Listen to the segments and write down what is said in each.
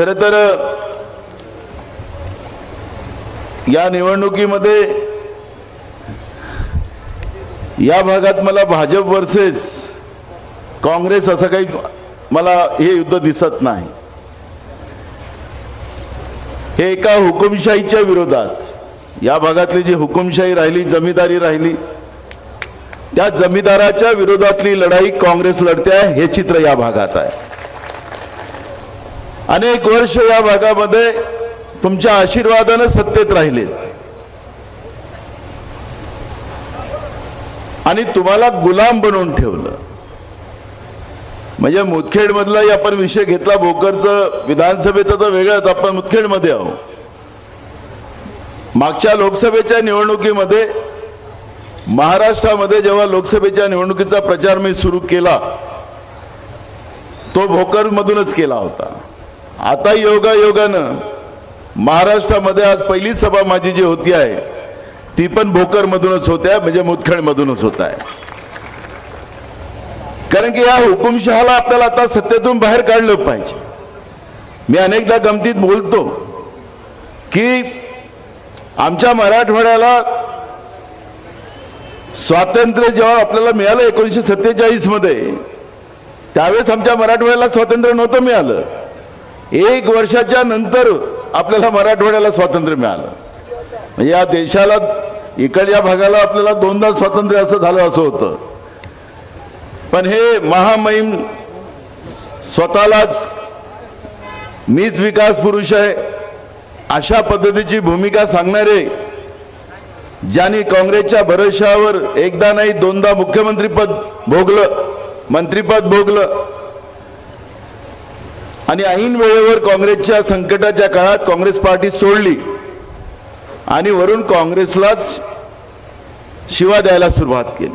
खर तर या निवडणुकीमध्ये या भागात मला भाजप वर्सेस काँग्रेस असं काही मला हे युद्ध दिसत नाही. हे एका हुकुमशाहीच्या विरोधात या भागातली जी हुकुमशाही राहिली जमीदारी राहिली त्या जमीदाराच्या विरोधातली लढाई काँग्रेस लढते आहे हे चित्र या भागात आहे. अनेक वर्ष या भागामध्ये तुमच्या आशीर्वादानं सत्तेत राहिले. आणि तुम्हाला गुलाम बनवून ठेवलं. म्हणजे मुदखेड मधलाही आपण विषय घेतला भोकरचं विधानसभेचं तर वेगळंच आपण मुदखेडमध्ये आहो मागच्या लोकसभेच्या निवडणुकीमध्ये महाराष्ट्रामध्ये जेव्हा लोकसभेच्या निवडणुकीचा प्रचार मी सुरू केला तो भोकरमधूनच केला होता. आता योगा योगानं महाराष्ट्रामध्ये आज पहिलीच सभा माझी जी होती आहे ती पण भोकरमधूनच होत्या म्हणजे मुदखेडमधूनच होत आहे. कारण की या हुकुमशहाला आपल्याला आता सत्तेतून बाहेर काढलं पाहिजे. मी अनेकदा गमतीत बोलतो की आमच्या मराठवाड्याला स्वातंत्र्य जेव्हा आपल्याला मिळालं एकोणीसशे सत्तेचाळीसमध्ये त्यावेळेस आमच्या मराठवाड्याला स्वातंत्र्य नव्हतं मिळालं. एक वर्षाच्या नंतर आपल्याला मराठवाड्याला स्वातंत्र्य मिळालं. म्हणजे या देशाला इकडच्या भागाला आपल्याला दोनदा स्वातंत्र्य असं झालं असं होतं. पण हे महामहिम स्वतःलाच मीच विकास पुरुष आहे अशा पद्धतीची भूमिका सांगणारे ज्यांनी काँग्रेसच्या भरोशावर एकदा नाही दोनदा मुख्यमंत्रीपद भोगलं मंत्रीपद भोगलं आणि ऐन वेळेवर काँग्रेसच्या संकटाच्या काळात काँग्रेस पार्टी सोडली आणि वरून काँग्रेसलाच शिवा द्यायला सुरुवात केली.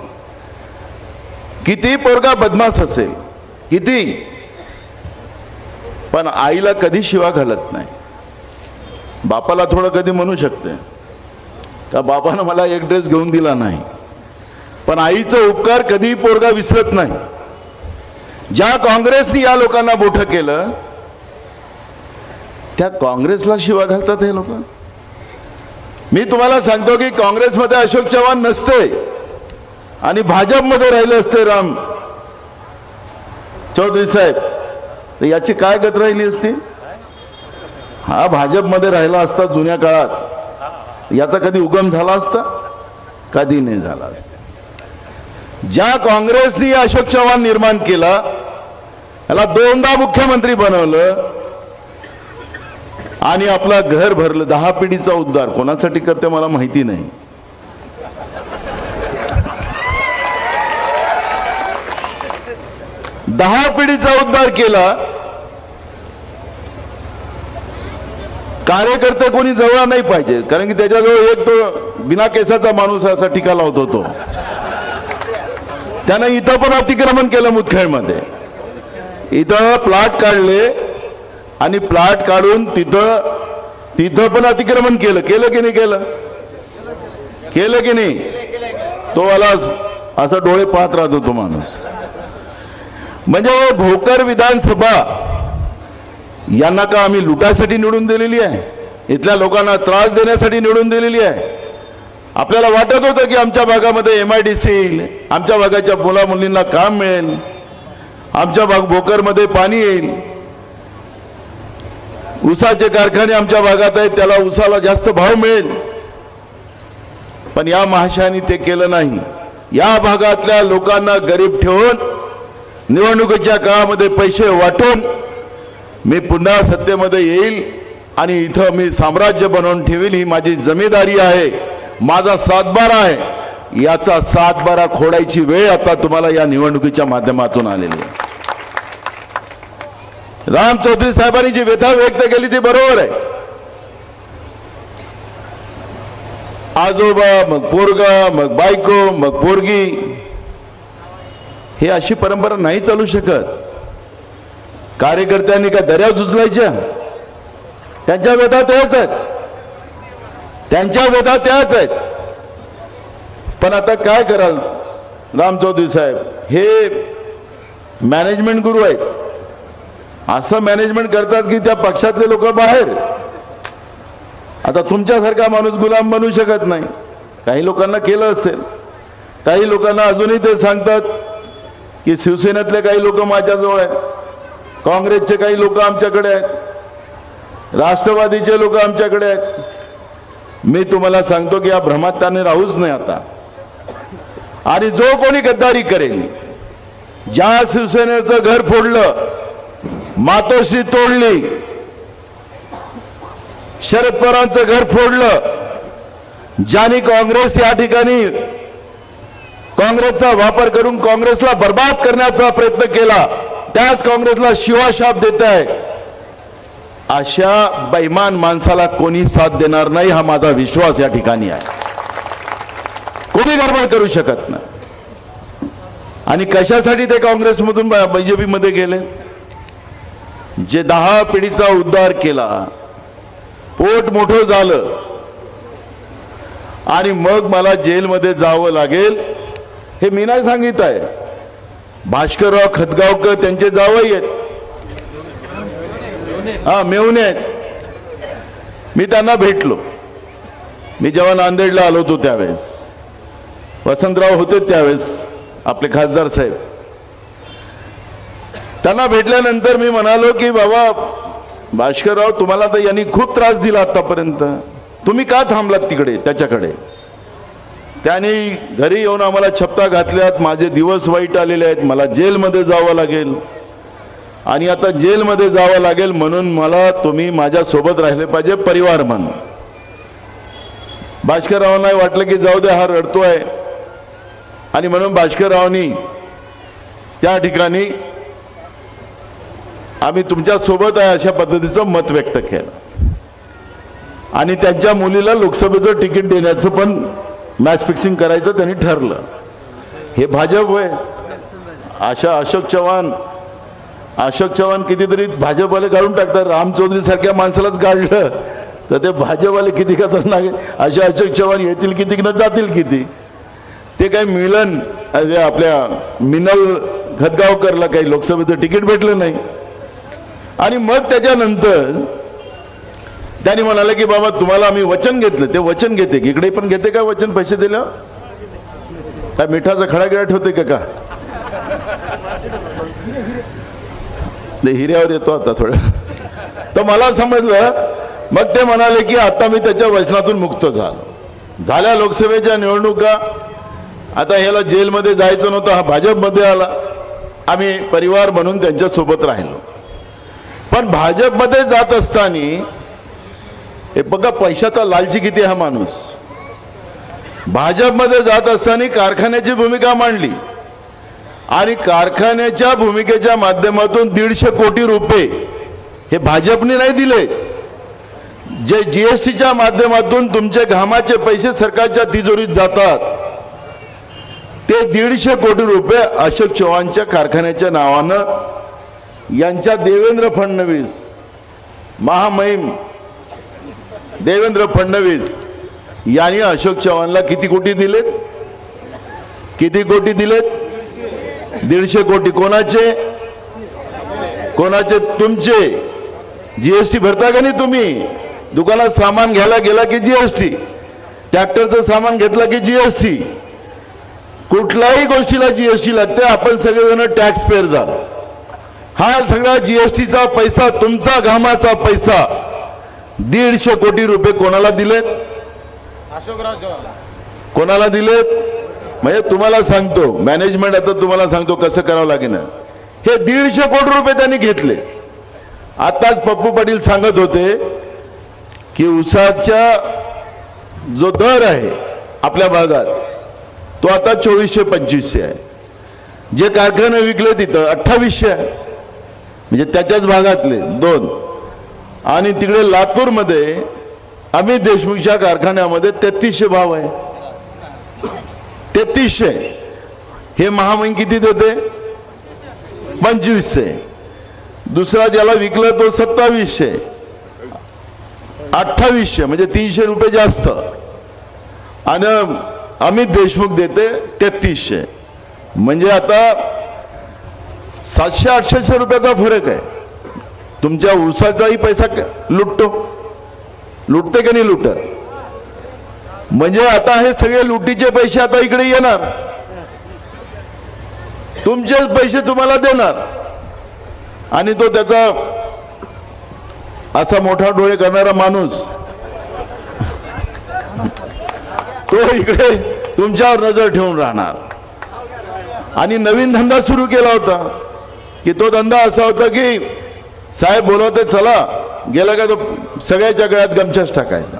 किती पोरगा बदमाश असेल किती? पण आईला कधी शिवा घालत नाही. बापाला थोडं कधी म्हणू शकते. का बापानं मला एक ड्रेस घेऊन दिला नाही. पण आईचं उपकार कधी पोरगा विसरत नाही. ज्या काँग्रेसने या लोकांना मोठं केलं त्या काँग्रेसला शिवा घालतात हे लोक. मी तुम्हाला सांगतो की काँग्रेसमध्ये अशोक चव्हाण नसते आणि भाजपमध्ये राहिले असते राम चौधरी साहेब. तर याची काय गत राहिली असती? हा भाजपमध्ये राहिला असता जुन्या काळात. याचा कधी उगम झाला असता? कधी नाही झाला असता. ज्या काँग्रेसने अशोक चव्हाण निर्माण केला याला दोनदा मुख्यमंत्री बनवलं आणि आपला घर भरलं दहा पिढीचा उद्धार. कोणासाठी करते मला माहिती नाही. दहा पिढीचा उद्धार केला. कार्यकर्ते कोणी जवळ नाही पाहिजे. कारण की त्याच्याजवळ एक तो बिना केसाचा माणूस असा टीका लावत होतो. त्यानं इथं पण अतिक्रमण केलं मुदखेडमध्ये. इथं प्लॉट काढले. आणि प्लॉट काढून तिथं तिथं पण अतिक्रमण केलं. केलं की नाही केलं? केलं की नाही? तो आलाच. असं डोळे पाहत राहतो तो माणूस. म्हणजे हो, भोकर विधानसभा यांना का आम्ही लुटासाठी निवडून दिलेली आहे? इथल्या लोकांना त्रास देण्यासाठी निवडून दिलेली आहे? आपल्याला वाटत होतं की आमच्या भागामध्ये एम आय डी सी येईल. आमच्या भागाच्या मुला मुलींना काम मिळेल. आमच्या भाग भोकरमध्ये पाणी येईल. उसाचे कारखाने आमच्या भागात आहेत त्याला उसाला जास्त भाव मिळेल. पण या महाशयानी ते केलं नाही. या भागातल्या लोकांना गरीब ठेवून निवडणुकीच्या काळामध्ये पैसे वाटून मी पुन्हा सत्तेमध्ये येईल आणि इथं मी साम्राज्य बनवून ठेवील ही माझी जमेदारी आहे माझा सातबारा आहे. याचा सातबारा खोडायची वेळ आता तुम्हाला या निवडणुकीच्या माध्यमातून आलेली आहे. राम चौधरी साहेबांनी जी व्यथा व्यक्त केली ती बरोबर आहे. आजोबा मग पोरगा मग बायको मग पोरगी हे अशी परंपरा नाही चालू शकत. कार्यकर्त्यांनी काय दर्या झुजलायच्या? त्यांच्या व्यथा त्याच आहेत. त्यांच्या व्यथा त्याच आहेत. पण आता काय कराल राम चौधरी साहेब? हे मॅनेजमेंट गुरु आहेत. असं मॅनेजमेंट करतात की त्या पक्षातले लोक बाहेर. आता तुमच्यासारखा माणूस गुलाम बनू शकत नाही. काही लोकांना केलं असेल. काही लोकांना अजूनही ते सांगतात की शिवसेनेतले काही लोक माझ्याजवळ आहेत. काँग्रेसचे काही लोक आमच्याकडे आहेत. राष्ट्रवादीचे लोक आमच्याकडे आहेत. मी तुम्हाला सांगतो की या भ्रमात त्याने राहूच नाही आता. आणि जो कोणी गद्दारी करेल ज्या शिवसेनेचं घर फोडलं मातोश्री तोडली. शरद पवारांचं घर फोडलं. ज्यांनी काँग्रेस या ठिकाणी काँग्रेसचा वापर करून काँग्रेसला बर्बाद करण्याचा प्रयत्न केला त्याच काँग्रेसला शिवाशाप देत आहे. अशा बैमान माणसाला कोणी साथ देणार नाही हा माझा विश्वास या ठिकाणी आहे. कोणी गडबड करू शकत नाही. आणि कशासाठी ते काँग्रेसमधून बीजेपी मध्ये गेले? जे दहा पिढीचा उद्धार केला पोट मोठं झालं. आणि मग मला जेलमध्ये जावं लागेल हे मी नाही सांगित आहे. भास्करराव खतगावकर त्यांचे जावई आहेत. हा मेवणे आहेत. मी त्यांना भेटलो. मी जेव्हा नांदेडला आलो होतो त्यावेळेस. वसंतराव होते त्यावेळेस आपले खासदार साहेब. त्यांना भेटल्यानंतर मी म्हणालो की बाबा भास्करराव तुम्हाला तर यांनी खूप त्रास दिला आतापर्यंत. तुम्ही का थांबलात तिकडे त्याच्याकडे? त्याने घरी येऊन आम्हाला छप्ता घातल्यात. माझे दिवस वाईट आलेले आहेत. मला जेलमध्ये जावं लागेल. आणि आता जेलमध्ये जावं लागेल म्हणून मला तुम्ही माझ्यासोबत राहिले पाहिजे परिवार म्हणून. भास्कररावांना वाटलं की जाऊ दे हा रडतोय. आणि म्हणून भास्कररावांनी त्या ठिकाणी आम्ही तुमच्यासोबत आहे अशा पद्धतीचं मत व्यक्त केलं. आणि त्यांच्या मुलीला लोकसभेचं तिकीट देण्याचं पण मॅच फिक्सिंग करायचं त्यांनी ठरलं. हे भाजप होय. अशा अशोक चव्हाण अशोक चव्हाण कितीतरी भाजपवाले काढून टाकतात. राम चौधरी सारख्या माणसालाच काढलं तर ते भाजपवाले किती खतरनाक असे अशा अशोक चव्हाण येतील किती न जातील किती? ते काही मिलन अरे आपल्या मिनल खतगावकरला काही लोकसभेचं तिकीट भेटलं नाही. आणि मग त्याच्यानंतर त्यांनी म्हणाले की बाबा तुम्हाला आम्ही वचन घेतलं. ते वचन घेते. की इकडे पण घेते का वचन? पैसे दिलं? काय मिठाचा खडा गिळा ठेवते का का? ते हिऱ्यावर येतो आता थोडं. तर मला समजलं. मग ते म्हणाले की आता मी त्याच्या वचनातून मुक्त झालो. झाल्या लोकसभेच्या निवडणुका. आता ह्याला जेलमध्ये जायचं नव्हतं. हा भाजपमध्ये आला. आम्ही परिवार म्हणून त्यांच्यासोबत राहिलो. पण भाजपमध्ये जात असताना हे बघा पैशाचा लालची किती हा माणूस. भाजपमध्ये जात असताना कारखान्याची भूमिका मांडली. आणि कारखान्याच्या भूमिकेच्या माध्यमातून दीडशे कोटी रुपये हे भाजपने नाही दिले. जे जीएसटीच्या माध्यमातून तुमचे घामाचे पैसे सरकारच्या तिजोरीत जातात. ते दीडशे कोटी रुपये अशोक चव्हाणच्या कारखान्याच्या नावानं यांच्या देवेंद्र फडणवीस महामहिम देवेंद्र फडणवीस यांनी अशोक चव्हाणला किती कोटी दिलेत? किती कोटी दिलेत? दीडशे कोटी. कोणाचे? कोणाचे? तुमचे. जीएसटी भरता का नाही तुम्ही? दुकानात सामान घ्यायला गेला की जीएसटी ट्रॅक्टरचं सामान घेतलं की जीएसटी कुठल्याही गोष्टीला जीएसटी लागते. आपण सगळेजण टॅक्स पेअर झालो. हा सगळा जीएसटीचा पैसा तुमचा घामाचा पैसा. दीडशे कोटी रुपये कोणाला दिलेत? कोणाला दिलेत? म्हणजे तुम्हाला सांगतो मॅनेजमेंट आता तुम्हाला सांगतो कसं करावं लागेल. हे दीडशे कोटी रुपये त्यांनी घेतले. आताच पप्पू पाटील सांगत होते की उसाच्या जो दर आहे आपल्या भागात तो आता चोवीसशे पंचवीसशे आहे. जे कारखाने विकले तिथं अठ्ठावीसशे आहे. म्हणजे त्याच्याच भागातले दोन. आणि तिकडे लातूरमध्ये अमित देशमुखच्या कारखान्यामध्ये तेहतीसशे भाव आहे. तेहतीसशे. हे महामहिन किती देते पंचवीसशे. दुसरा ज्याला विकलं तो सत्तावीसशे. अठ्ठावीसशे म्हणजे तीनशे रुपये जास्त. आणि अमित देशमुख देते तेहतीसशे. म्हणजे आता सातशे आठशेशे रुपयाचा फरक आहे. तुमच्या उसाचाही पैसा लुटतो. लुटते की नाही लुटत? म्हणजे आता हे सगळे लुटीचे पैसे आता इकडे येणार. तुमचेच पैसे तुम्हाला देणार. आणि तो त्याचा असा मोठा डोळे करणारा माणूस. तो इकडे तुमच्यावर नजर ठेवून राहणार. आणि नवीन धंदा सुरू केला होता. की तो धंदा असा होता की साहेब बोलवते चला. गेला का तो सगळ्याच्या गळ्यात गमछाच टाकायचा.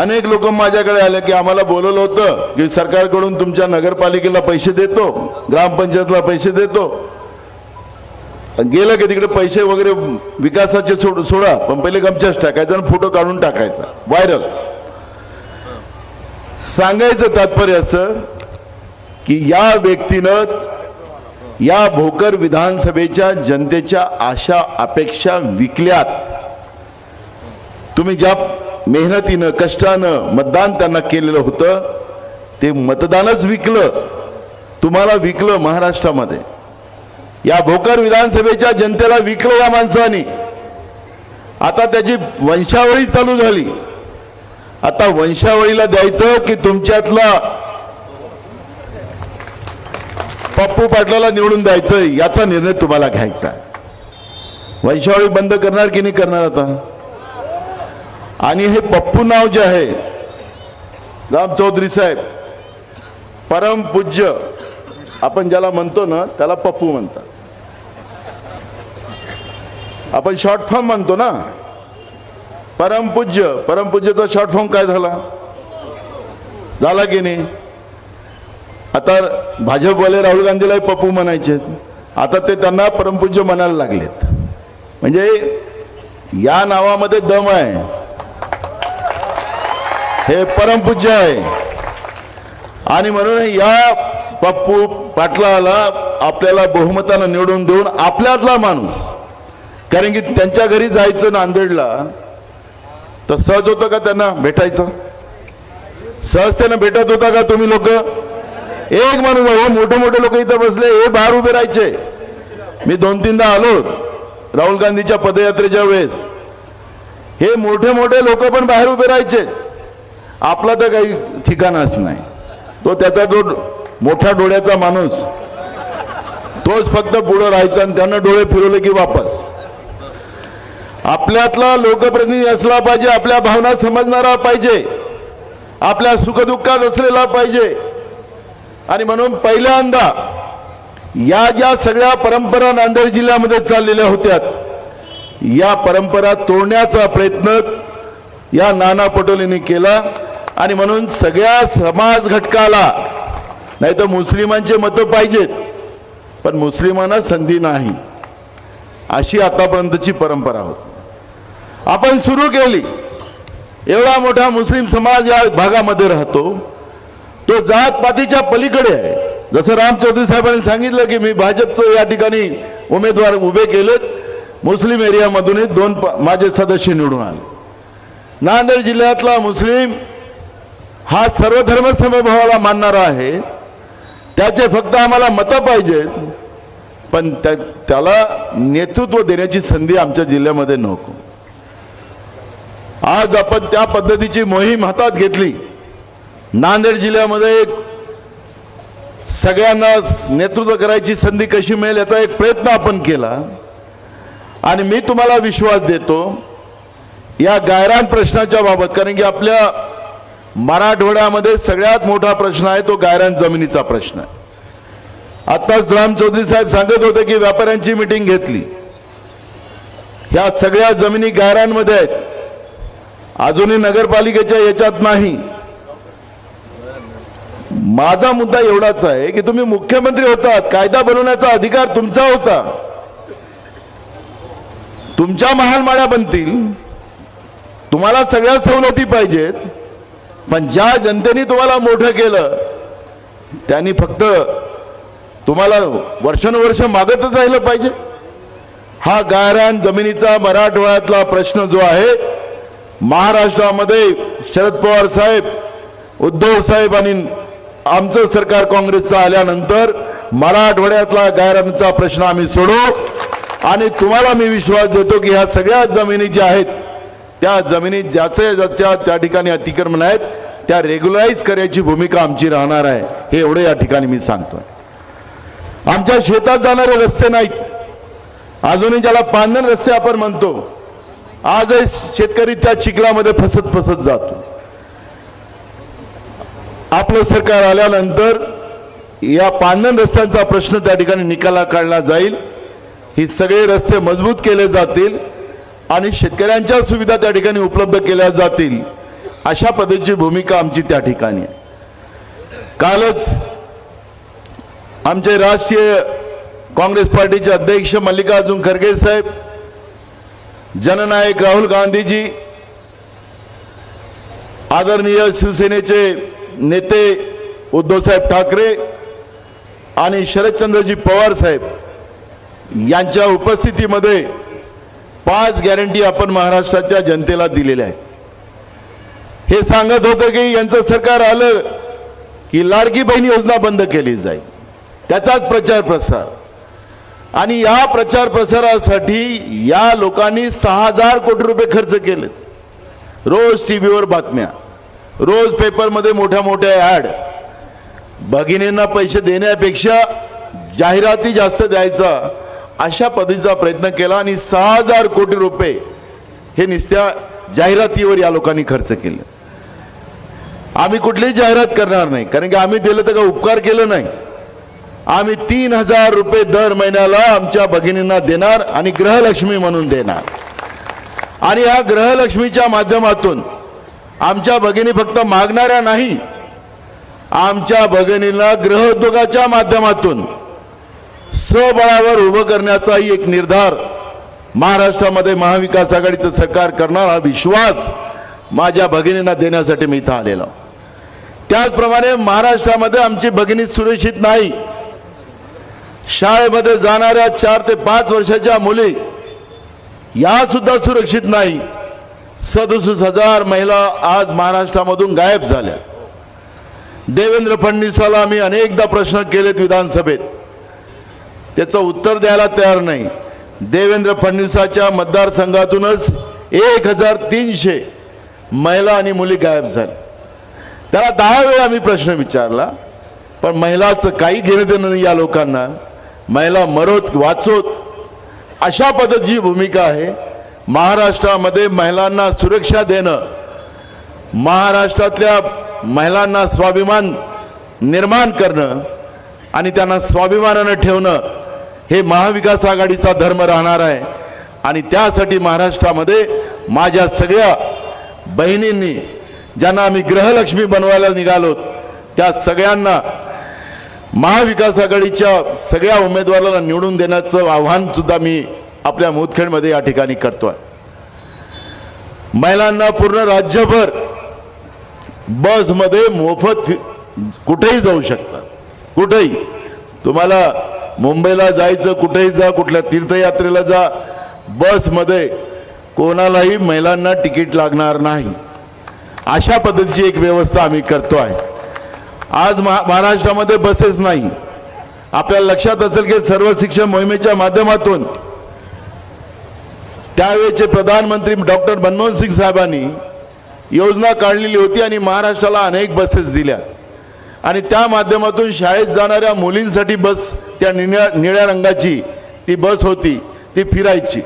अनेक लोक माझ्याकडे आले की आम्हाला बोलवलं होतं की सरकारकडून तुमच्या नगरपालिकेला पैसे देतो ग्रामपंचायतला पैसे देतो. गेलं की तिकडे पैसे वगैरे विकासाचे सोड सोडा पण पहिले गमछाच टाकायचा आणि फोटो काढून टाकायचा व्हायरल. सांगायचं तात्पर्य असं की या व्यक्तीनं या भोकर विधानसभेच्या जनतेच्या आशा अपेक्षा विकल्यात. तुम्ही ज्या मेहनतीनं कष्टानं मतदान त्यांना केलेलं होतं ते मतदानच विकलं. तुम्हाला विकलं महाराष्ट्रामध्ये. या भोकर विधानसभेच्या जनतेला विकलं या माणसाने. आता त्याची वंशावळी चालू झाली. आता वंशावळीला द्यायचं की तुमच्यातला पप्पू पाटलाला निवडून द्यायचं याचा निर्णय तुम्हाला घ्यायचा आहे. वंशावळी बंद करणार की नाही करणार आता? आणि हे पप्पू नाव जे आहे राम चौधरी साहेब परम पूज्य आपण ज्याला म्हणतो ना त्याला पप्पू म्हणतात. आपण शॉर्ट फॉर्म म्हणतो ना? परमपूज्य परमपूज्यचा शॉर्ट फॉर्म काय झाला? झाला की नाही? आता भाजपवाले राहुल गांधीलाही पप्पू म्हणायचे. आता ते त्यांना परमपूज्य म्हणायला लागलेत. म्हणजे या नावामध्ये दम आहे. हे परमपूज्य आहे. आणि म्हणून या पप्पू पाटलाला आपल्याला बहुमतानं निवडून देऊन आपल्यातला माणूस कारण की त्यांच्या घरी जायचं नांदेडला तर सहज होतं का त्यांना भेटायचं? सहजतेनं भेटत होता का तुम्ही लोक? एक माणूस हे मोठे मोठे लोक इथं बसले हे बाहेर उभे राहायचे. मी दोन तीनदा आलो राहुल गांधीच्या पदयात्रेच्या वेळेस. हे मोठे मोठे लोक पण बाहेर उभे राहायचे. आपला तर काही ठिकाणच नाही. तो त्याचा जो मोठ्या डोळ्याचा माणूस तोच फक्त पुढं राहायचा आणि त्यानं डोळे फिरवले की वापस. आपल्यातला लोकप्रतिनिधी असला पाहिजे आपल्या भावना समजणारा पाहिजे आपल्या सुखदुःखात असलेला पाहिजे. आणि म्हणून पहिल्यांदा या ज्या सगळ्या परंपरा नांदेड जिल्ह्यामध्ये चाललेल्या होत्या या परंपरा तोडण्याचा प्रयत्न या नाना पटोलेंनी केला. आणि म्हणून सगळ्या समाज घटकाला नाही तर मुस्लिमांचे मतं पाहिजेत पण मुस्लिमांना संधी नाही. अशी आतापर्यंतची परंपरा होती. आपण सुरू केली. एवढा मोठा मुस्लिम समाज या भागामध्ये राहतो. तो जात पातीच्या पलीकडे आहे. जसं राम चौधरी साहेबांनी सांगितलं की मी भाजपचं या ठिकाणी उमेदवार उभे केलेत मुस्लिम एरियामधूनही दोन प- माझे सदस्य निवडून आले. नांदेड जिल्ह्यातला मुस्लिम हा सर्व धर्म समभावाला मानणारा आहे. त्याचे फक्त आम्हाला मतं पाहिजेत पण त्या त्याला नेतृत्व देण्याची संधी आमच्या जिल्ह्यामध्ये नको. आज आपण त्या पद्धतीची मोहीम हातात घेतली. नांदेड जिल्ह्यामध्ये एक सगळ्यांना नेतृत्व करायची संधी कशी मिळेल याचा एक प्रयत्न आपण केला. आणि मी तुम्हाला विश्वास देतो या गायरान प्रश्नाच्या बाबत कारण की आपल्या मराठवाड्यामध्ये सगळ्यात मोठा प्रश्न आहे तो गायरान जमिनीचा प्रश्न आहे. आत्ताच राम चौधरी साहेब सांगत होते की व्यापाऱ्यांची मिटिंग घेतली. ह्या सगळ्या जमिनी गायरांमध्ये आहेत. अजूनही नगरपालिकेच्या याच्यात नाही. माझा मुद्दा एवढाच आहे की तुम्ही मुख्यमंत्री होतात कायदा बनवण्याचा अधिकार तुमचा होता. तुमच्या महानमाळ्या बनतील. तुम्हाला सगळ्या सवलती पाहिजेत पण ज्या जनतेने तुम्हाला मोठं केलं त्यांनी फक्त तुम्हाला वर्षानुवर्ष मागतच राहिलं पाहिजे. हा गायरान जमिनीचा मराठवाड्यातला प्रश्न जो आहे महाराष्ट्रामध्ये शरद पवार साहेब उद्धव साहेब आणि आमचं सरकार काँग्रेसचं आल्यानंतर मराठवाड्यातला गायरांचा प्रश्न आम्ही सोडू. आणि तुम्हाला मी विश्वास देतो की ह्या सगळ्या जमिनी ज्या आहेत त्या जमिनी ज्याचे ज्याच्या त्या ठिकाणी अतिक्रमण आहेत त्या रेग्युलाइज करायची भूमिका आमची राहणार आहे हे एवढे या ठिकाणी मी सांगतोय. आमच्या शेतात जाणारे रस्ते नाहीत. अजूनही ज्याला पांढर रस्ते आपण म्हणतो आजही शेतकरी त्या चिखलामध्ये फसत फसत जातो. आपलं सरकार आल्यानंतर या पानन रस्त्यांचा प्रश्न त्या ठिकाणी निकाला काढला जाईल. ही सगळे रस्ते मजबूत केले जातील आणि शेतकऱ्यांच्या सुविधा त्या ठिकाणी उपलब्ध केल्या जातील अशा पद्धतीची भूमिका आमची त्या ठिकाणी आहे. कालच आमचे राष्ट्रीय काँग्रेस पार्टीचे अध्यक्ष मल्लिकार्जुन खरगे साहेब जननायक राहुल गांधीजी आदरणीय शिवसेनेचे नेते उद्धवसाहेब ठाकरे आणि शरदचंद्रजी पवार साहेब यांच्या उपस्थितीमध्ये पाच गॅरंटी आपण महाराष्ट्राच्या जनतेला दिलेल्या आहेत. हे सांगत होतं की यांचं सरकार आलं की लाडकी बहीण योजना बंद केली जाईल. त्याचाच प्रचार प्रसार. आणि या प्रचार प्रसारासाठी या लोकांनी सहा हजार कोटी रुपये खर्च केले रोज टी व्हीवर बातम्या. रोज पेपरमध्ये मोठ्या मोठ्या ॲड भगिनींना पैसे देण्यापेक्षा जाहिराती जास्त द्यायचा अशा पद्धतीचा प्रयत्न केला आणि सहा हजार कोटी रुपये हे नुसत्या जाहिरातीवर या लोकांनी खर्च केले. आम्ही कुठलीही जाहिरात करणार नाही कारण की आम्ही दिलं तर का उपकार केलं नाही. आम्ही तीन हजार रुपये दर महिन्याला आमच्या भगिनींना देणार आणि ग्रहलक्ष्मी म्हणून देणार. आणि या ग्रहलक्ष्मीच्या माध्यमातून आमच्या भगिनी फक्त मागणाऱ्या नाही आमच्या भगिनीला गृहउद्योगाच्या माध्यमातून स्वबळावर उभं करण्याचाही एक निर्धार महाराष्ट्रामध्ये महाविकास आघाडीचं सरकार करणार हा विश्वास माझ्या भगिनींना देण्यासाठी मी इथं आलेलो. त्याचप्रमाणे महाराष्ट्रामध्ये आमची भगिनी सुरक्षित नाही. शाळेमध्ये जाणाऱ्या चार ते पाच वर्षाच्या मुली या सुद्धा सुरक्षित नाही. सदुसष्ट हजार महिला आज महाराष्ट्रामधून गायब झाल्या. देवेंद्र फडणवीसाला मी अनेकदा प्रश्न केलेत विधानसभेत. त्याचं उत्तर द्यायला तयार नाही. देवेंद्र फडणवीसाच्या मतदारसंघातूनच एक हजार तीनशे महिला आणि मुली गायब झाल्या. त्याला दहा वेळा मी प्रश्न विचारला पण महिलाचं काही घेणं देणं नाही या लोकांना. महिला मरोत वाचोत. अशा पद्धतीची भूमिका आहे. महाराष्ट्रामध्ये महिलांना सुरक्षा देणं महाराष्ट्रातल्या महिलांना स्वाभिमान निर्माण करणं आणि त्यांना स्वाभिमानानं ठेवणं हे महाविकास आघाडीचा धर्म राहणार आहे. आणि त्यासाठी महाराष्ट्रामध्ये माझ्या सगळ्या बहिणींनी ज्यांना आम्ही ग्रहलक्ष्मी बनवायला निघालो त्या सगळ्यांना महाविकास आघाडीच्या सगळ्या उमेदवाराला निवडून देण्याचं आव्हान सुद्धा मी आपल्या मुदखेडमध्ये या ठिकाणी करतोय. महिलांना पूर्ण राज्यभर बसमध्ये मोफत कुठेही जाऊ शकतात. कुठेही. तुम्हाला मुंबईला जायचं कुठेही जा कुठल्या तीर्थयात्रेला जा बसमध्ये कोणालाही महिलांना तिकीट लागणार नाही. अशा पद्धतीची एक व्यवस्था आम्ही करतो आहे. आज महा महाराष्ट्रामध्ये बसेस नाही. आपल्याला लक्षात असेल की सर्व शिक्षण मोहिमेच्या माध्यमातून त्यावेळेचे प्रधानमंत्री डॉक्टर मनमोहन सिंग साहेबांनी योजना काढलेली होती आणि महाराष्ट्राला अनेक बसेस दिल्या. आणि त्या माध्यमातून शाळेत जाणाऱ्या मुलींसाठी बस त्या निळ्या निळ्या रंगाची ती बस होती ती फिरायची.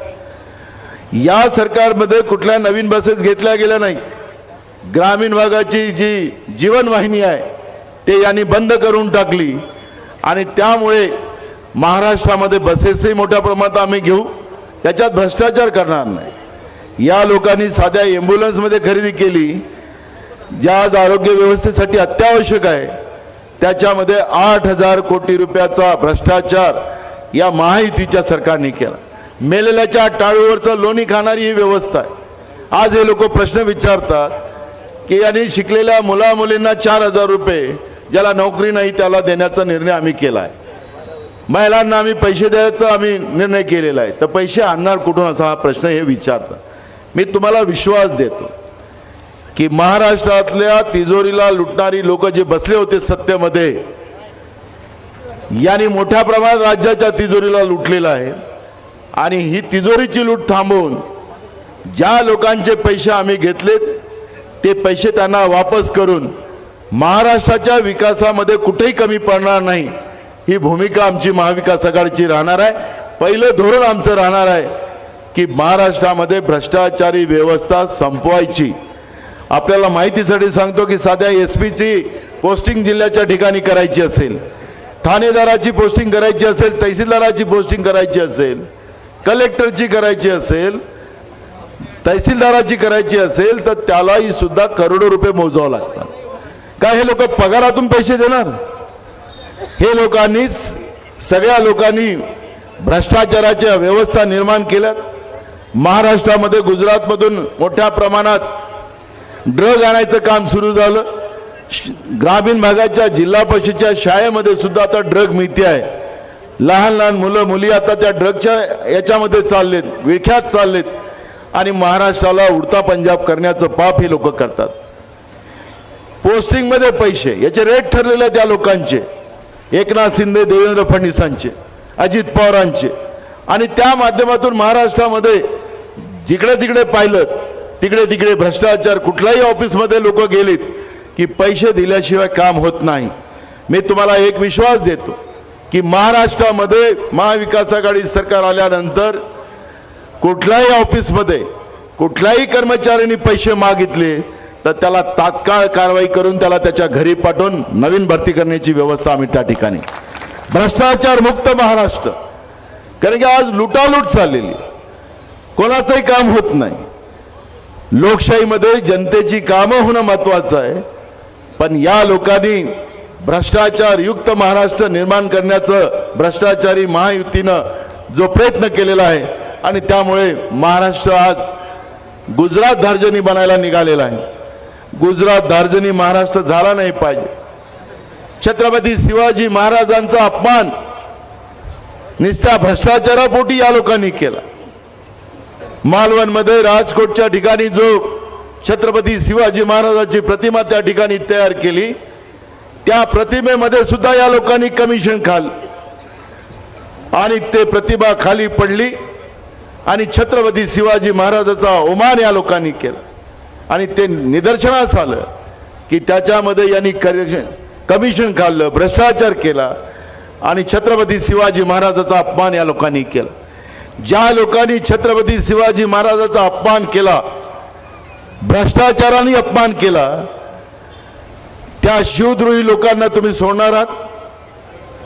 या सरकारमध्ये कुठल्या नवीन बसेस घेतल्या गेल्या नाही. ग्रामीण भागाची जी जीवनवाहिनी आहे ते यांनी बंद करून टाकली. आणि त्यामुळे महाराष्ट्रामध्ये बसेसही मोठ्या प्रमाणात आम्ही घेऊ. त्याच्यात भ्रष्टाचार करणार नाही. या लोकांनी साध्या ॲम्ब्युलन्समध्ये खरेदी केली ज्या आज आरोग्य व्यवस्थेसाठी अत्यावश्यक आहे त्याच्यामध्ये आठ हजार कोटी रुपयाचा भ्रष्टाचार या महायुतीच्या सरकारने केला. मेलेल्याच्या टाळूवरचं लोणी खाणारी ही व्यवस्था आहे. आज हे लोक प्रश्न विचारतात की यांनी शिकलेल्या मुला मुलींना चार हजार रुपये ज्याला नोकरी नाही त्याला देण्याचा निर्णय आम्ही केला आहे महिलांना आम्ही पैसे द्यायचा आम्ही निर्णय केलेला आहे. तर पैसे आणणार कुठून असा हा प्रश्न हे विचारतात. मी तुम्हाला विश्वास देतो की महाराष्ट्रातल्या तिजोरीला लुटणारी लोक जे बसले होते सत्तेमध्ये यांनी मोठ्या प्रमाणात राज्याच्या तिजोरीला लुटलेलं आहे. आणि ही तिजोरीची लूट थांबवून ज्या लोकांचे पैसे आम्ही घेतलेत ते पैसे त्यांना वापस करून महाराष्ट्राच्या विकासामध्ये कुठेही कमी पडणार नाही. ही भूमिका आमची महाविकास आघाडीची राहणार आहे. पहिलं धोरण आमचं राहणार आहे की महाराष्ट्रामध्ये भ्रष्टाचारी व्यवस्था संपवायची. आपल्याला माहितीसाठी सांगतो की साध्या एस पीची पोस्टिंग जिल्ह्याच्या ठिकाणी करायची असेल ठाणेदाराची पोस्टिंग करायची असेल तहसीलदाराची पोस्टिंग करायची असेल कलेक्टरची करायची असेल तहसीलदाराची करायची असेल तर त्यालाही सुद्धा करोडो रुपये मोजावं लागतात. काय हे लोक पगारातून पैसे देणार? हे लोकांनीच सगळ्या लोकांनी भ्रष्टाचाराच्या व्यवस्था निर्माण केल्या. महाराष्ट्रामध्ये गुजरातमधून मोठ्या प्रमाणात ड्रग आणायचं काम सुरू झालं. श- ग्रामीण भागाच्या जिल्हा परिषदच्या शाळेमध्ये सुद्धा आता ड्रग मिळते आहे. लहान लहान मुलं मुली आता त्या ड्रगच्या याच्यामध्ये चाललेत विळख्यात चाललेत. आणि महाराष्ट्राला उडता पंजाब करण्याचं पाप हे लोक करतात. पोस्टिंगमध्ये पैसे याचे रेट ठरलेले त्या लोकांचे. एकनाथ शिंदे देवेंद्र फडणवीसांचे अजित पवारांचे. आणि त्या माध्यमातून महाराष्ट्रामध्ये जिकडे तिकडे पाहिलं तिकडे तिकडे भ्रष्टाचार कुठल्याही ऑफिसमध्ये लोक गेलीत की पैसे दिल्याशिवाय काम होत नाही. मी तुम्हाला एक विश्वास देतो की महाराष्ट्रामध्ये महाविकास आघाडी सरकार आल्यानंतर कुठल्याही ऑफिसमध्ये कुठल्याही कर्मचाऱ्यांनी पैसे मागितले तर त्याला तात्काळ कारवाई करून त्याला त्याच्या घरी पाठवून नवीन भरती करण्याची व्यवस्था आम्ही त्या ठिकाणी भ्रष्टाचार मुक्त महाराष्ट्र. कारण की आज लुटालूट चाललेली कोणाचंही काम होत नाही. लोकशाहीमध्ये जनतेची कामं होणं महत्वाचं आहे. पण या लोकांनी भ्रष्टाचार युक्त महाराष्ट्र निर्माण करण्याचं भ्रष्टाचारी महायुतीनं जो प्रयत्न केलेला आहे आणि त्यामुळे महाराष्ट्र आज गुजरात धार्जनी बनायला निघालेला आहे. गुजरात दार्जनी महाराष्ट्र झाला नाही पाहिजे. छत्रपती शिवाजी महाराजांचा अपमान निस्त्या भ्रष्टाचारापोटी या लोकांनी केला. मालवणमध्ये राजकोटच्या ठिकाणी जो छत्रपती शिवाजी महाराजांची प्रतिमा त्या ठिकाणी तयार केली त्या प्रतिमेमध्ये सुद्धा या लोकांनी कमिशन खाल. आणि ते प्रतिभा खाली पडली आणि छत्रपती शिवाजी महाराजाचा ओमान या लोकांनी केला. आणि ते निदर्शनास आलं की त्याच्यामध्ये यांनी कमिशन खाल्लं भ्रष्टाचार केला आणि छत्रपती शिवाजी महाराजाचा अपमान या लोकांनी केला. ज्या लोकांनी छत्रपती शिवाजी महाराजाचा अपमान केला भ्रष्टाचाराने अपमान केला त्या शिवद्रोही लोकांना तुम्ही सोडणार आहात?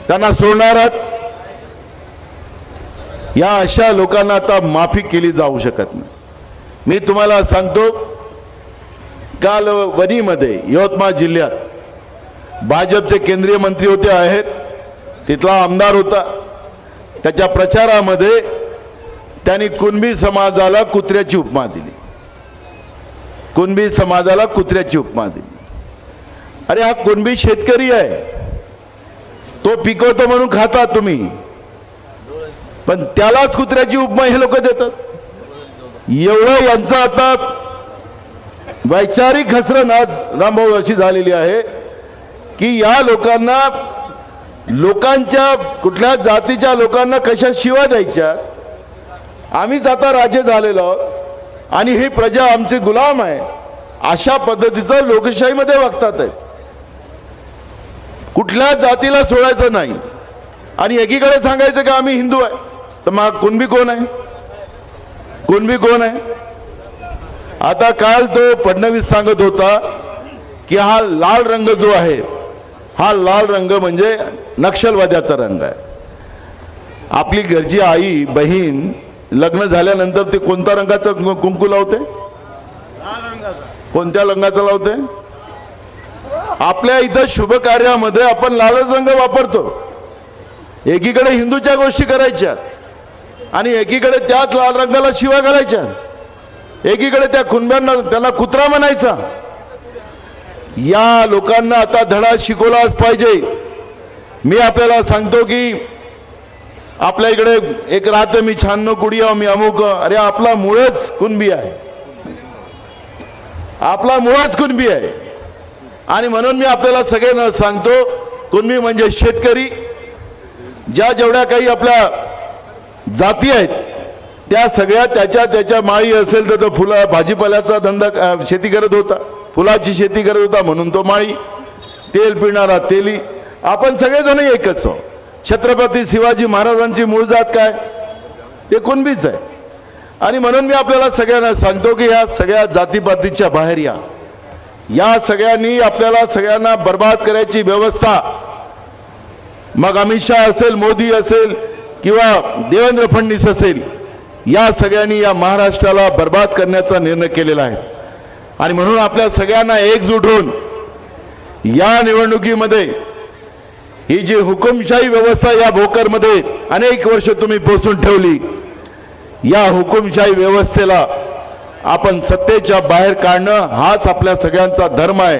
त्यांना सोडणार आहात? या अशा लोकांना आता माफी केली जाऊ शकत नाही. मी तुम्हाला सांगतो काल वणीमध्ये यवतमाळ जिल्ह्यात भाजपचे केंद्रीय मंत्री होते आहेत. तिथला आमदार होता. त्याच्या प्रचारामध्ये त्यांनी कुणबी समाजाला कुत्र्याची उपमा दिली. कुणबी समाजाला कुत्र्याची उपमा दिली. अरे हा कुणबी शेतकरी आहे. तो पिकवतो म्हणून खाता तुम्ही. पण त्यालाच कुत्र्याची उपमा हे लोक देतात. एवढं यांचं आता वैचारिक घसरण आज रामभाऊ अशी झालेली आहे की या लोकांना लोकांच्या कुठल्या जातीच्या लोकांना कशा शिवा द्यायच्या? आम्हीच आता राजे झालेलो आहोत आणि ही प्रजा आमची गुलाम आहे. अशा पद्धतीचं लोकशाहीमध्ये वागतात आहेत. कुठल्या जातीला सोडायचं नाही. आणि एकीकडे सांगायचं का आम्ही हिंदू आहे तर मग कुणबी कोण आहे? कुणबी कोण आहे? आता काल तो फडणवीस सांगत होता की हा लाल रंग जो आहे हा लाल रंग म्हणजे नक्षलवाद्याचा रंग आहे. आपली घरची आई बहीण लग्न झाल्यानंतर ते कोणत्या रंगाचं कु- कुंकू लावते? कोणत्या रंगाचं लावते? आपल्या इथं शुभ कार्यामध्ये आपण लालच रंग वापरतो. एकीकडे हिंदूच्या गोष्टी करायच्या आणि एकीकडे त्याच लाल रंगाला शिवा घालायच्या. एकीकडे त्या कुंब्यांना त्याला कुत्रा म्हणायचा. या लोकांना आता धडा शिकवलाच पाहिजे. मी आपल्याला सांगतो की आपल्या इकडे एक रात मी छान आहो मी अमुक. अरे आपला मुळच कुणबी आहे. आपला मुळच कुणबी आहे. आणि म्हणून मी आपल्याला सगळ्यांना सांगतो कुणबी म्हणजे शेतकरी. ज्या जेवढ्या काही आपल्या जाती आहेत त्या सगळ्या त्याच्या त्याच्या माळी असेल तर तो फुला भाजीपाल्याचा धंदा शेती करत होता. फुलाची शेती करत होता म्हणून तो माळी. तेल पिणारा तेली. आपण सगळेजण एकच आहोत. छत्रपती शिवाजी महाराजांची मूळ जात काय? ते कुणबीच आहे. आणि म्हणून मी आपल्याला सगळ्यांना सांगतो की या सगळ्या जातीपातीच्या बाहेर या. या सगळ्यांनी आपल्याला सगळ्यांना बर्बाद करायची व्यवस्था. मग अमित शहा असेल मोदी असेल किंवा देवेंद्र फडणवीस असेल या सगळ्यांनी या महाराष्ट्राला बर्बाद करण्याचा निर्णय केलेला आहे. आणि म्हणून आपल्या सगळ्यांना एकजूट होऊन या निवडणुकीमध्ये ही जी हुकुमशाही व्यवस्था या भोकरमध्ये अनेक वर्ष तुम्ही पोचून ठेवली या हुकुमशाही व्यवस्थेला आपण सत्तेच्या बाहेर काढणं हाच आपल्या सगळ्यांचा धर्म आहे.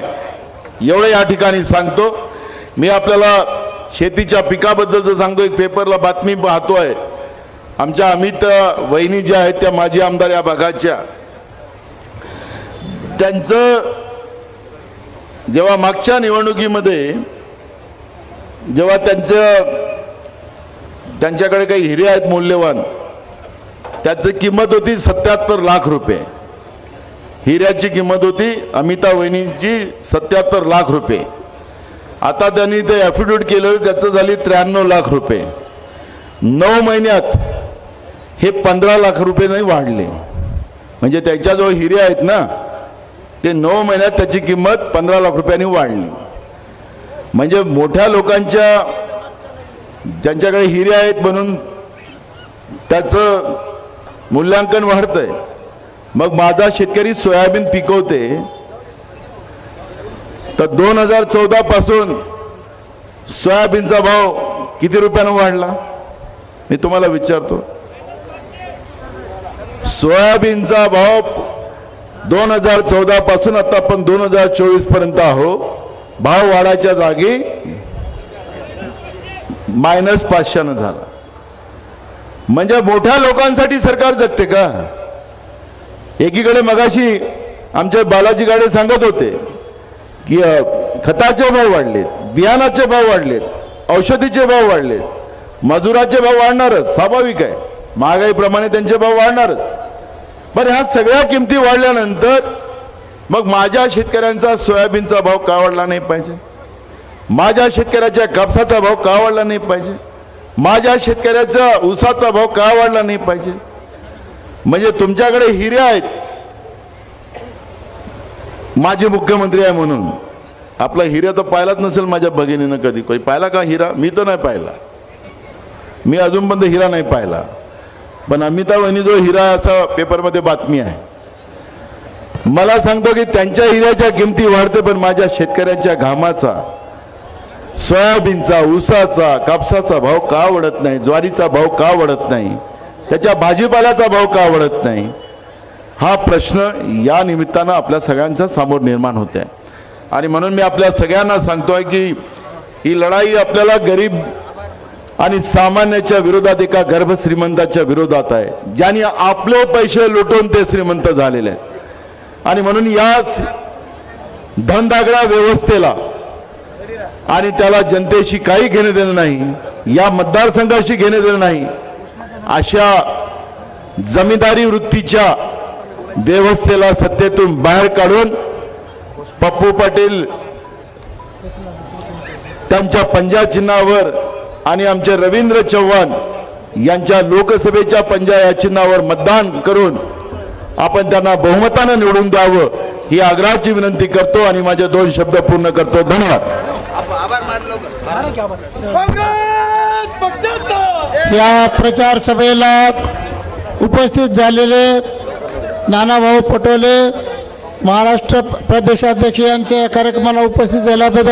एवढं या ठिकाणी सांगतो. मी आपल्याला शेतीच्या पिकाबद्दलचं सांगतो एक पेपरला बातमी पाहतो आहे आमच्या अमित वहिनी ज्या आहेत त्या माजी आमदार या भागाच्या. त्यांचं जेव्हा मागच्या निवडणुकीमध्ये जेव्हा त्यांचं त्यांच्याकडे काही हिरे आहेत मौल्यवान त्याची किंमत होती सत्याहत्तर लाख रुपये. हिऱ्याची किंमत होती अमिता वहिनींची सत्याहत्तर लाख रुपये. आता त्यांनी ते ॲफिडेविट केलं त्याचं झाली त्र्याण्णव लाख रुपये. नऊ महिन्यात हे पंधरा लाख रुपये वाढले. म्हणजे त्याच्याजवळ हिरे आहेत ना ते नऊ महिन्यात त्याची किंमत पंधरा लाख रुपयांनी वाढली. म्हणजे मोठ्या लोकांच्या ज्यांच्याकडे हिरे आहेत म्हणून त्याचं मूल्यांकन वाढतंय. मग माझा शेतकरी सोयाबीन पिकवते तर दोन हजार चौदा पासून सोयाबीनचा भाव किती रुपयानं वाढला? मी तुम्हाला विचारतो. सोयाबीनचा भाव दोन हजार चौदा पासून आता आपण दोन हजार चोवीसपर्यंत आहो. भाव वाढायच्या जागी मायनस पाचशेनं झाला. म्हणजे मोठ्या लोकांसाठी सरकार जगते का? एकीकडे मगाशी आमचे बालाजी गाडे सांगत होते की खताचे भाव वाढलेत बियाणाचे भाव वाढलेत औषधीचे भाव वाढलेत. मजुराचे भाव वाढणारच स्वाभाविक आहे. महागाईप्रमाणे त्यांचे भाव वाढणारच. बरं ह्या सगळ्या किमती वाढल्यानंतर मग माझ्या शेतकऱ्यांचा सोयाबीनचा भाव का वाढला नाही पाहिजे? माझ्या शेतकऱ्याच्या कापसाचा भाव का वाढला नाही पाहिजे? माझ्या शेतकऱ्याचा ऊसाचा भाव का वाढला नाही पाहिजे? म्हणजे तुमच्याकडे हिरे आहेत. माझे मुख्यमंत्री आहे म्हणून. आपला हिरा तर पाहिलाच नसेल माझ्या भगिनीनं कधी. कधी पाहिला का हिरा? मी तर नाही पाहिला. मी अजूनपर्यंत हिरा नाही पाहिला. पण अमिता वहिनी जो हिरा असा पेपरमध्ये बातमी आहे. मला सांगतो की त्यांच्या हिऱ्याच्या किमती वाढते पण माझ्या शेतकऱ्यांच्या घामाचा सोयाबीनचा ऊसाचा कापसाचा भाव का वाढत नाही? ज्वारीचा भाव का वाढत नाही? त्याच्या भाजीपाल्याचा भाव का वाढत नाही? हा प्रश्न या निमित्तानं आपल्या सगळ्यांच्या समोर निर्माण होत आहे आणि म्हणून मी आपल्या सगळ्यांना सांगतोय की ही लढाई आपल्याला गरीब आणि सामान्याच्या विरोधात एका गर्भ श्रीमंताच्या विरोधात आहे. ज्यांनी आपले पैसे लुटून ते श्रीमंत झालेले आहेत. आणि म्हणून याच धनदागडा व्यवस्थेला आणि त्याला जनतेशी काही घेणं देणं नाही या मतदारसंघाशी घेणं देणं नाही अशा जमीनदारी वृत्तीच्या व्यवस्थेला सत्तेतून बाहेर काढून पप्पू पाटील त्यांच्या पंजा चिन्हावर आणि आमचे रवींद्र चव्हाण यांच्या लोकसभेच्या पंजा या चिन्हावर मतदान करून आपण त्यांना बहुमतानं निवडून द्यावं ही आग्रहाची विनंती करतो आणि माझे दोन शब्द पूर्ण करतो. धन्यवाद. या प्रचार सभेला उपस्थित झालेले नानाभाऊ पटोले महाराष्ट्र प्रदेशाध्यक्ष यांच्या कार्यक्रमाला उपस्थित झाल्याबद्दल